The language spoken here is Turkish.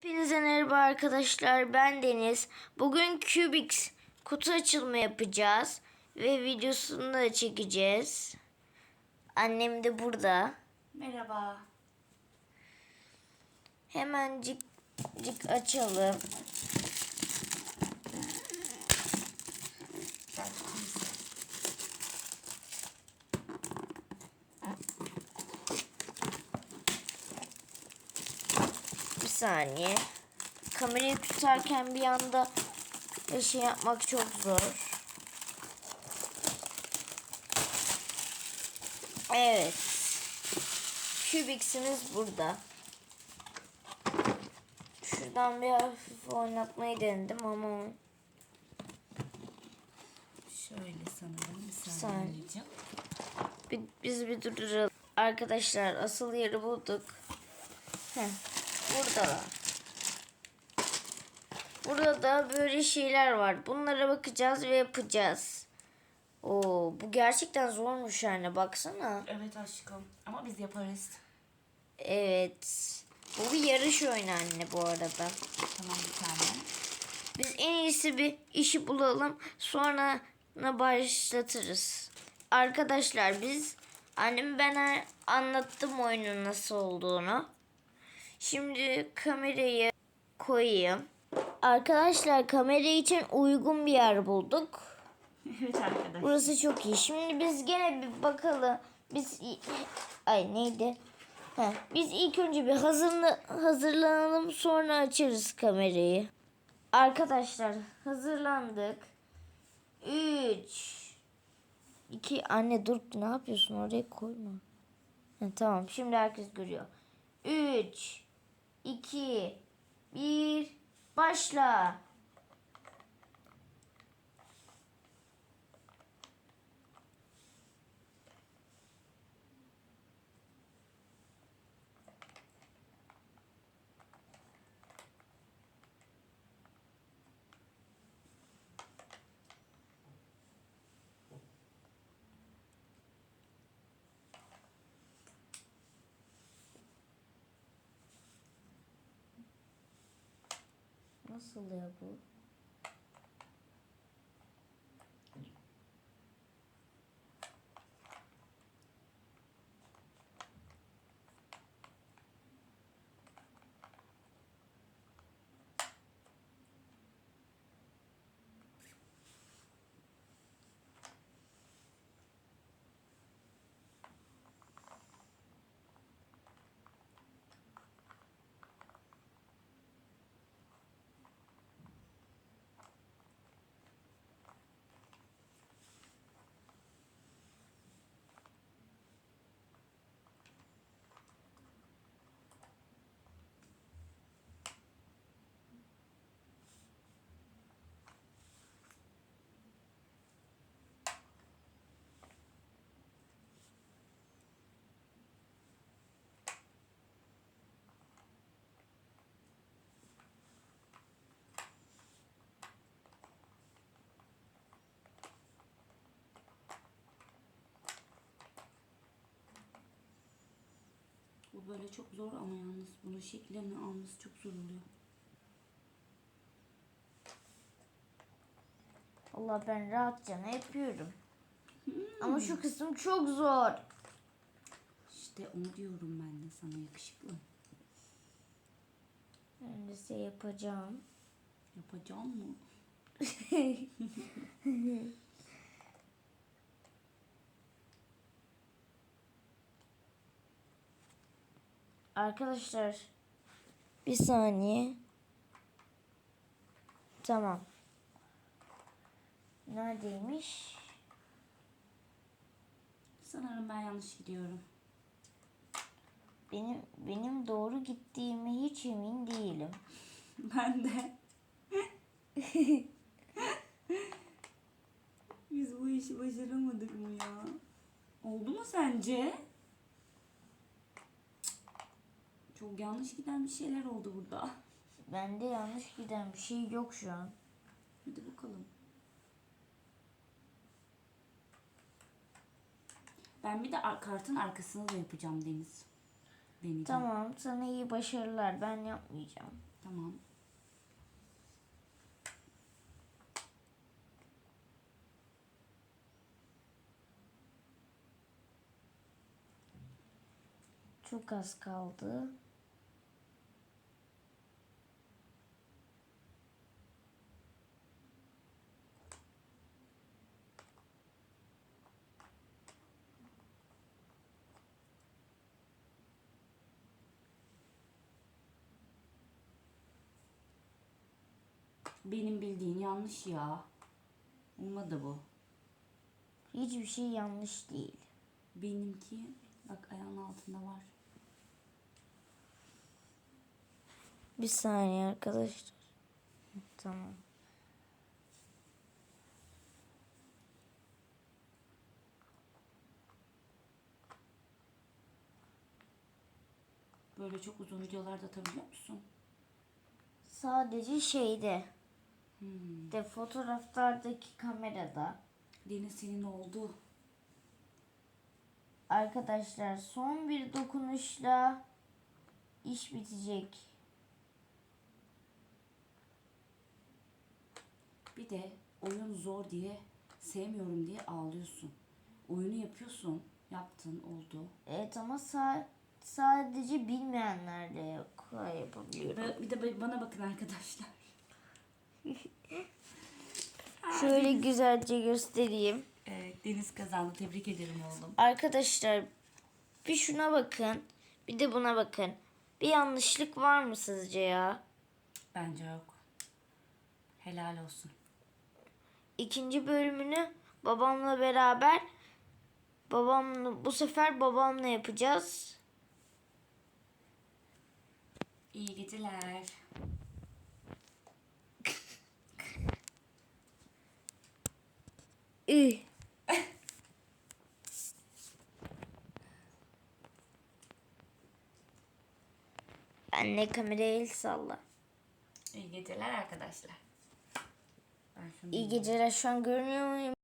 Hepinize merhaba arkadaşlar ben Deniz. Bugün Cubix kutu açılımı yapacağız ve videosunu da çekeceğiz. Annem de burada. Merhaba. Hemencik cik açalım. Saniye. Kamerayı tutarken bir anda şey yapmak çok zor. Evet. Cubix'imiz burada. Şuradan bir hafif oynatmayı denedim ama Şöyle sanırım bir saniye. bir, biz bir durduralım. Arkadaşlar asıl yeri bulduk. Heh, burada. Burada da böyle şeyler var. Bunlara bakacağız ve yapacağız. Oo, bu gerçekten zormuş yani baksana. Evet aşkım ama biz yaparız. Evet. Bu bir yarış oyunu anne bu arada. Tamam bir tane. Biz en iyisi bir işi bulalım. Sonra başlatırız. Arkadaşlar biz annem ben anlattım oyunun nasıl olduğunu. Şimdi kamerayı koyayım. Arkadaşlar kamera için uygun bir yer bulduk. evet arkadaşlar. Burası çok iyi. Şimdi biz gene bir bakalım. Biz ay neydi? Heh, biz ilk önce bir hazırla, hazırlanalım sonra açarız kamerayı. Arkadaşlar hazırlandık. 3 2 Anne dur ne yapıyorsun oraya koyma. Ha, tamam şimdi herkes görüyor. 3 2 1 başla. Nasıl ya bu? Bu böyle çok zor ama yalnız bunun şekillerini alması çok zor oluyor. Allah ben rahatça ne yapıyorum. Ama şu kısım çok zor. İşte onu diyorum ben de sana yakışıklı. Ben de size yapacağım. Yapacağım mı? Arkadaşlar bir saniye. Tamam. Neredeymiş? Sanırım ben yanlış gidiyorum. Benim benim doğru gittiğime hiç emin değilim. Ben de. Biz bu işi başaramadık mı ya? Oldu mu sence? Çok yanlış giden bir şeyler oldu burada. Bende yanlış giden bir şey yok şu an. Hadi bakalım. Ben bir de ar- kartın arkasını da yapacağım Deniz. deneyeceğim. Tamam sana iyi başarılar ben yapmayacağım. Tamam. Çok az kaldı. Benim bildiğin yanlış ya. Olmadı bu. Hiçbir şey yanlış değil. Benimki bak ayağın altında var. Bir saniye arkadaşlar. Tamam. Böyle çok uzun videolar da atabiliyor musun? Sadece şeyde. Hmm. De fotoğraflardaki kamerada. Deniz senin oldu. Arkadaşlar son bir dokunuşla iş bitecek. Bir de oyun zor diye sevmiyorum diye ağlıyorsun. Oyunu yapıyorsun. Yaptın oldu. Evet ama sa- sadece bilmeyenlerle yap- yapabiliyorum. Ba- Bir de ba- bana bakın arkadaşlar. Şöyle güzelce göstereyim. Evet, Deniz kazandı. Tebrik ederim oğlum. Arkadaşlar bir şuna bakın. Bir de buna bakın. Bir yanlışlık var mı sizce ya? Bence yok. Helal olsun. İkinci bölümünü babamla beraber babamla bu sefer babamla yapacağız. İyi geceler. Üh. Anne kameraya el salla. İyi geceler arkadaşlar. İyi geceler şu an görünüyor muyum?